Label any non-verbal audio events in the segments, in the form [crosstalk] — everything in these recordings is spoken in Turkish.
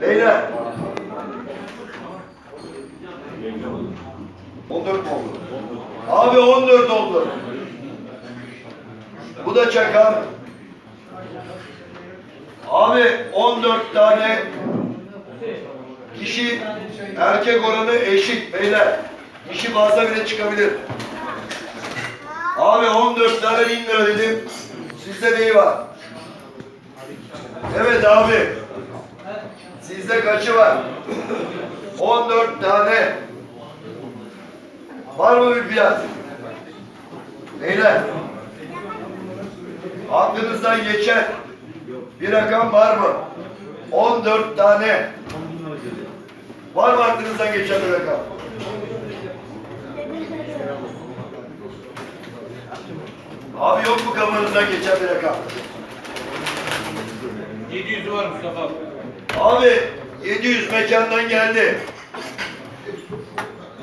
Beyler. 14 mu oldu? Abi 14 oldu. Bu da çakal. Abi 14 tane kişi erkek oranı eşit beyler. Kişi fazla bile çıkabilir. Abi 14 tane 1000 lira dedim. Sizde neyi var? Evet abi. Sizde kaçı var? [laughs] 14 tane. Var mı bir fiyat? Beyler. Aklınızdan geçen bir rakam var mı? 14 tane. Var mı aklınızdan geçen bir rakam? Abi yok mu kafanızdan geçen bir rakam? 700'ü var Mustafa abi. Abi 700 mekandan geldi.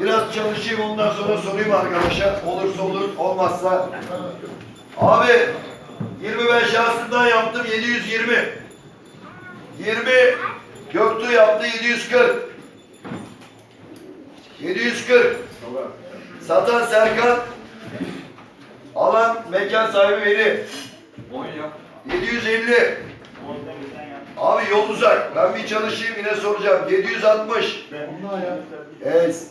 Biraz çalışayım ondan sonra sorayım arkadaşa. Olursa olur, olmazsa. Abi 25 şahsından yaptım 720. 20 Göktuğ yaptı 740. 740. Satan Serkan. Alan mekan sahibi Veli. 750. Abi yol uzak. Ben bir çalışayım yine soracağım. 760. Evet.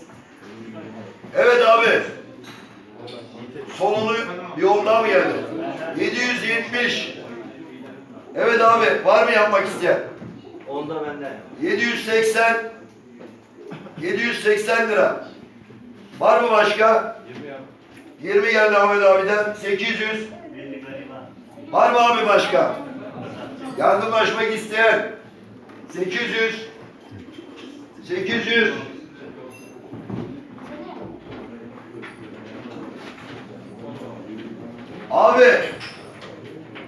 Evet abi. Sonunu bir yol daha mı geldi? 770. Evet abi. Var mı yapmak isteyen? Onda benden. 780. 780 lira. Var mı başka? 20 geldi Ahmet abiden. 800. Var mı abi başka? Yardımlaşmak isteyen. 800 800 Abi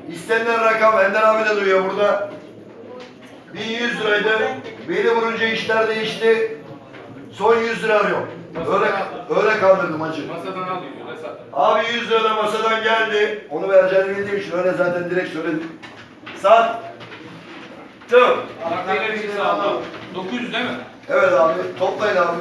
istenilen rakam Ender abi de duyuyor burada. 1100 liraydı. Beni vurunca işler değişti. Son 100 lira arıyor öyle, öyle kaldırdım hacı. Masadan al 100 lira sat. Abi 100 lira da masadan geldi. Onu vereceğini bildiğim için öyle zaten direkt söyledim. Sat. Tım. Takviyeler için sağ ol. 900 değil mi? Evet abi toplayın abi.